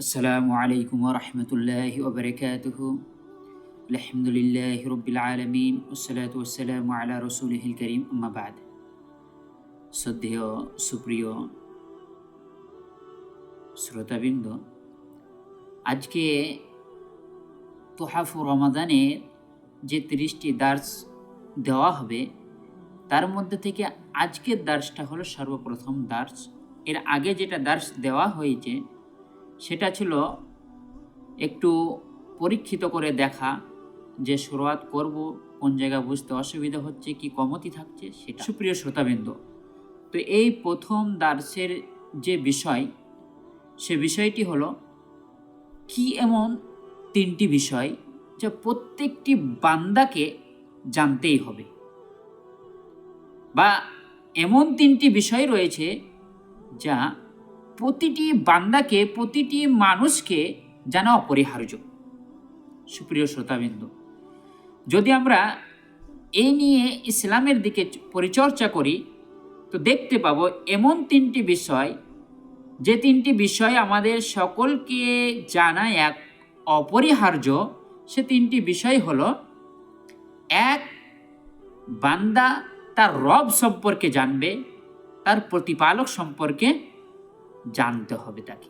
السلام عليكم ورحمة الله وبركاته الحمد لله رب العالمين والصلاة والسلام على رسوله الكريم أما بعد শ্রদ্ধেয় সুপ্রিয় শ্রোতাবৃন্দ, আজকে তোহাফু রমাদানের যে তিরিশটি দার্স দেওয়া হবে, তার মধ্যে থেকে আজকের দার্সটা হলো সর্বপ্রথম দার্স। এর আগে যেটা দার্স দেওয়া হয়েছে, সেটা ছিল একটু পরীক্ষিত করে দেখা যে শুরুয়াত করব, কোন জায়গায় বুঝতে অসুবিধা হচ্ছে, কি কমতি থাকছে, সেটা। সুপ্রিয় শ্রোতাবৃন্দ, তো এই প্রথম দার্সের যে বিষয় সে বিষয়টি হলো, কি এমন তিনটি বিষয় যা প্রত্যেকটি বান্দাকে জানতেই হবে? বা এমন তিনটি বিষয় রয়েছে যা প্রতিটি বান্দাকে, প্রতিটি মানুষকে জানা অপরিহার্য। সুপ্রিয় শ্রোতাবিন্দু, যদি আমরা এই নিয়ে ইসলামের দিকে পরিচর্চা করি, তো দেখতে পাবো এমন তিনটি বিষয় যে তিনটি বিষয় আমাদের সকলকে জানা এক অপরিহার্য, সে তিনটি বিষয় হল, এক, বান্দা তার রব সম্পর্কে জানবে, তার প্রতিপালক সম্পর্কে জানতে হবে তাকে।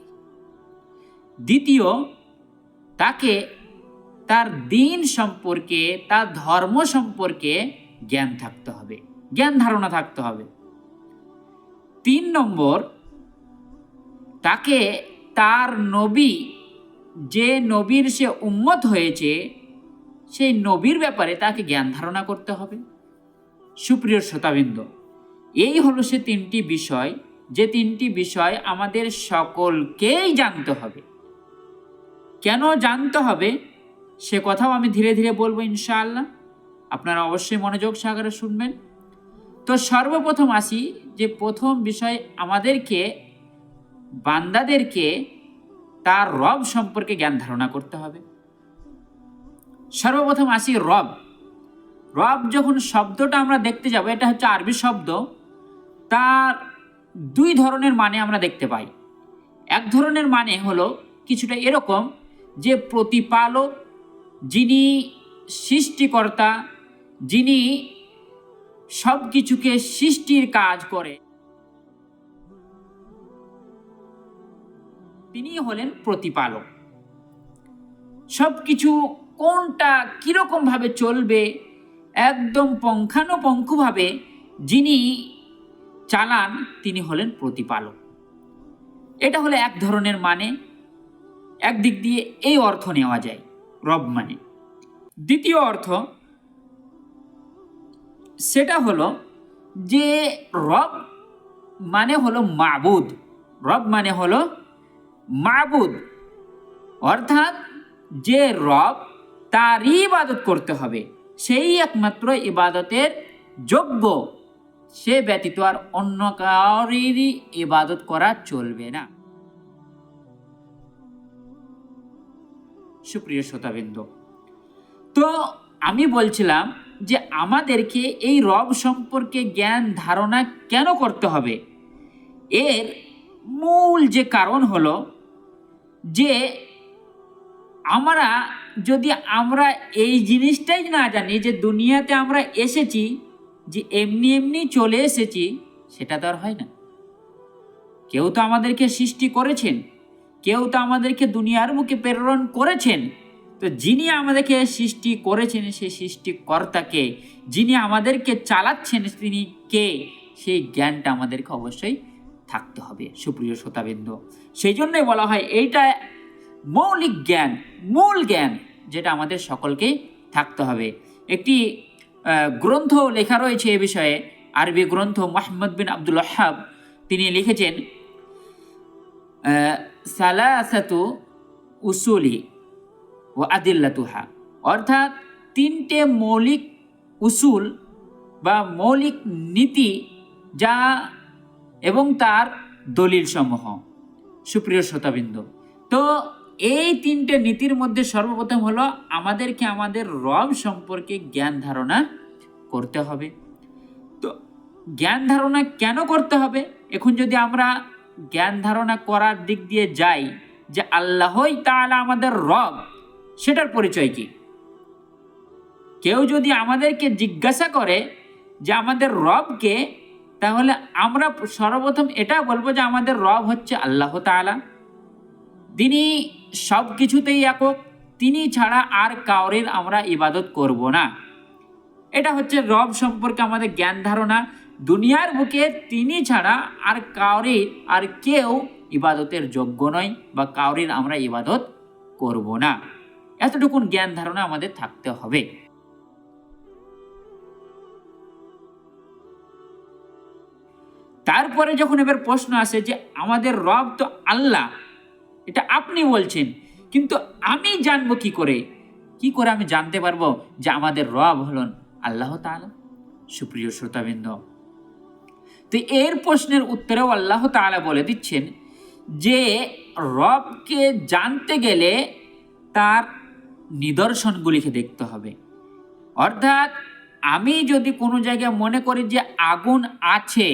দ্বিতীয়, তাকে তার দিন সম্পর্কে, তার ধর্ম সম্পর্কে জ্ঞান থাকতে হবে, জ্ঞান ধারণা থাকতে হবে। তিন নম্বর তাকে তার নবী, যে নবীর সে উম্মত হয়েছে, সেই নবীর ব্যাপারে তাকে জ্ঞান ধারণা করতে হবে। সুপ্রিয় শ্রোতাবৃন্দ, এই হলো সে তিনটি বিষয়। যে তিনটি বিষয় আমাদের সকলকেই জানতে হবে। কেন জানতে হবে? সে কথাও আমি ধীরে ধীরে বলব ইনশাআল্লাহ। আপনারা অবশ্যই মনোযোগ সহকারে শুনবেন। তো সর্বপ্রথম আসি যে প্রথম বিষয় আমাদেরকে বান্দাদেরকে তার রব সম্পর্কে জ্ঞান ধারণা করতে হবে। সর্বপ্রথম আসি রব। রব যখন শব্দটা আমরা দেখতে যাব, এটা হচ্ছে আরবি শব্দ, তার দুই ধরনের মানে আমরা দেখতে পাই। এক ধরনের মানে হলো কিছুটা এরকম যে প্রতিপালক, যিনি সৃষ্টিকর্তা, যিনি সব কিছুকে সৃষ্টির কাজ করে। তিনি হলেন প্রতিপালক। সব কিছু কোনটা কীরকমভাবে চলবে, একদম পঙ্খানুপঙ্খভাবে যিনি চালান, তিনি হলেন প্রতিপালক। এটা হলো এক ধরনের মানে একদিক দিয়ে এই অর্থ নেওয়া যায়, রব মানে। দ্বিতীয় অর্থ, সেটা হলো যে রব মানে হলো মাবুদ, রব মানে হলো মাবুদ। অর্থাৎ যে রব তারই ইবাদত করতে হবে, সেই একমাত্র ইবাদতের যোগ্য। সে ব্যতীত আর অন্য কারোরই ইবাদত করা চলবে না। সুপ্রিয় শ্রোতাবৃন্দ, তো আমি বলছিলাম যে আমাদেরকে এই রব সম্পর্কে জ্ঞান ধারণা কেন করতে হবে? এর মূল যে কারণ হলো যে আমরা যদি আমরা এই জিনিসটাই না জানি যে দুনিয়াতে আমরা এসেছি, যে এমনি এমনি চলে এসেছি, সেটা তো আর হয় না। কেউ তো আমাদেরকে সৃষ্টি করেছেন, কেউ তো আমাদেরকে দুনিয়ার মুখে প্রেরণ করেছেন। তো যিনি আমাদেরকে সৃষ্টি করেছেন সেই সৃষ্টিকর্তাকে, যিনি আমাদেরকে চালাচ্ছেন, তিনি কে? সেই জ্ঞানটা আমাদেরকে অবশ্যই থাকতে হবে, সুপ্রিয় শ্রোতাবৃন্দ। সেই জন্যই বলা হয়, এইটা মৌলিক জ্ঞান, মূল জ্ঞান যেটা আমাদের সকলকেই থাকতে হবে। একটি গ্রন্থ লেখা রয়েছে এ বিষয়ে, আরবি গ্রন্থ মোহাম্মদ বিন আব্দুল ওহাব তিনি লিখেছেন সালাসাতু উসুলি ও আদিল্লাতুহা। অর্থাৎ তিনটে মৌলিক উসুল বা মৌলিক নীতি যা এবং তার দলিল সমূহ সুপ্রিয় শ্রোতাবৃন্দ, তো এই তিনটে নীতির মধ্যে সর্বপ্রথম হলো আমাদেরকে আমাদের রব সম্পর্কে জ্ঞান ধারণা করতে হবে। তো জ্ঞান ধারণা কেন করতে হবে? এখন যদি আমরা জ্ঞান ধারণা করার দিক দিয়ে যাই যে আল্লাহই তাআলা আমাদের রব, সেটার পরিচয় কি? কেউ যদি আমাদেরকে জিজ্ঞাসা করে যে আমাদের রবকে তাহলে আমরা সর্বপ্রথম এটা বলব যে আমাদের রব হচ্ছে আল্লাহ তাআলা। তিনি সব কিছুতেই একক, তিনি ছাড়া আর কাউরের আমরা ইবাদত করব না। এটা হচ্ছে রব সম্পর্কে আমাদের জ্ঞান ধারণা। দুনিয়ার বুকে তিনি ছাড়া আর কাউরির আর কেউ ইবাদতের যোগ্য নয় বা কাউরির আমরা ইবাদত করব না। এতটুকুন জ্ঞান ধারণা আমাদের থাকতে হবে। তারপরে যখন এবার প্রশ্ন আসে যে আমাদের রব তো আল্লাহ, এটা আপনি বলছেন, কিন্তু আমি জানব কি করে? কি করে আমি জানতে পারব যে আমাদের রব হলেন আল্লাহ তাআলা? সুপ্রিয় শ্রোতাবৃন্দ, তো এর প্রশ্নের উত্তরেও আল্লাহ তাআলা বলে দিচ্ছেন যে রবকে জানতে গেলে তার নিদর্শনগুলিকে দেখতে হবে। অর্থাৎ আমি যদি কোনো জায়গায় মনে করি যে আগুন আছে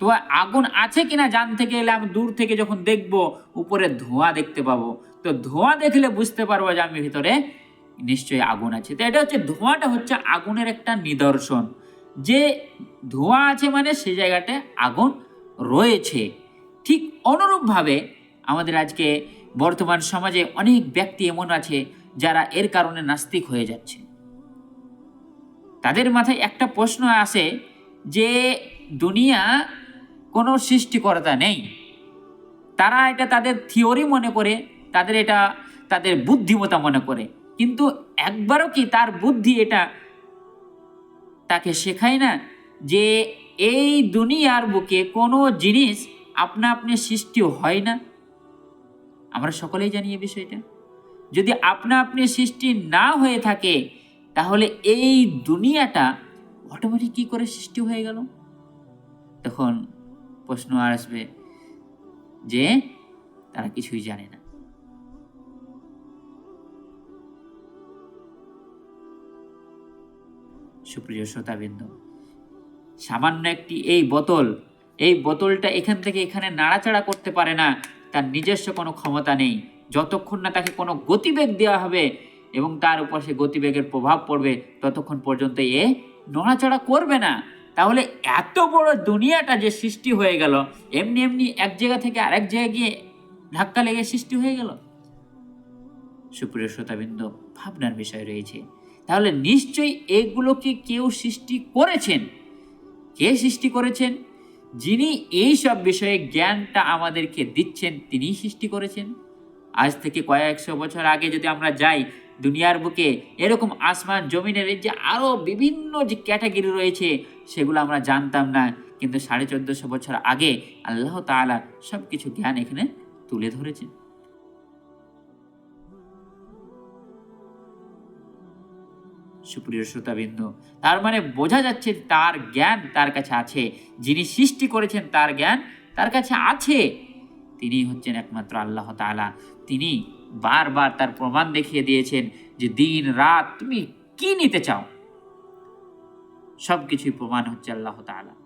তো আগুন আছে কিনা জানতে এলে আমি দূর থেকে যখন দেখব, উপরে ধোঁয়া দেখতে পাবো। তো ধোঁয়া দেখলে বুঝতে পারব যে আমি ভিতরে নিশ্চয়ই আগুন আছে। তো এটা হচ্ছে, ধোঁয়াটা হচ্ছে আগুনের একটা নিদর্শন। যে ধোঁয়া আছে মানে সে জায়গাতে আগুন রয়েছে। ঠিক অনুরূপভাবে আমাদের আজকে বর্তমান সমাজে অনেক ব্যক্তি এমন আছে যারা এর কারণে নাস্তিক হয়ে যাচ্ছে। তাদের মাথায় একটা প্রশ্ন আসে যে, দুনিয়া কোনো সৃষ্টিকর্তা নেই। তারা এটা তাদের থিওরি মনে করে, তাদের এটা তাদের বুদ্ধিমতা মনে করে। কিন্তু একবারও কি তার বুদ্ধি এটা তাকে শেখায় না যে এই দুনিয়ার বুকে কোনো জিনিস আপনা আপনি সৃষ্টি হয় না? আমরা সকলেই জানি এই বিষয়টা। যদি আপনা আপনি সৃষ্টি না হয়ে থাকে, তাহলে এই দুনিয়াটা অটোমেটিক কী করে সৃষ্টি হয়ে গেল? তখন প্রশ্ন আসবে যে তারা কিছুই জানে না। সুপ্রিয় শ্রোতাবৃন্দ, সামান্য একটি এই বোতল, এই বোতলটা এখান থেকে এখানে নাড়াচাড়া করতে পারে না, তার নিজস্ব কোনো ক্ষমতা নেই। যতক্ষণ না তাকে কোনো গতিবেগ দেওয়া হবে এবং তার উপর সে গতিবেগের প্রভাব পড়বে, ততক্ষণ পর্যন্ত এ নড়াচড়া করবে না। তাহলে এত বড় দুনিয়াটা যে সৃষ্টি হয়ে গেল, এমনি এমনি এক জায়গা থেকে আরেক জায়গায় গিয়ে ধাক্কা লেগে সৃষ্টি হয়ে গেল? সুপ্রিয় শ্রোতাবৃন্দ, ভাবনার বিষয় রয়েছে। তাহলে নিশ্চয়ই এগুলোকে কেউ সৃষ্টি করেছেন? কে সৃষ্টি করেছেন? যিনি এই সব বিষয়ে জ্ঞানটা আমাদেরকে দিচ্ছেন, তিনিই সৃষ্টি করেছেন? আজ থেকে কয়েকশো বছর আগে যদি আমরা যাই দুনিয়ার বুকে এরকম আসমান, জমিনের যে আরও বিভিন্ন যে ক্যাটাগরি রয়েছে, সেগুলো আমরা জানতাম না। কিন্তু সাড়ে চোদ্দোশো বছর আগে আল্লাহ তাআলা সব কিছু জ্ঞান এখানে তুলে ধরেছেন। সুপ্রিয় শ্রোতাবিন্দু, তার মানে বোঝা যাচ্ছে তার জ্ঞান তার কাছে আছে। যিনি সৃষ্টি করেছেন তার জ্ঞান তার কাছে আছে। তিনি হচ্ছেন একমাত্র আল্লাহ তাআলা। তিনি বারবার তার প্রমাণ দেখিয়ে দিয়েছেন যে দিন রাত তুমি কি নিতে চাও? সব কিছুই প্রমাণ হচ্ছে আল্লাহ তাআলা।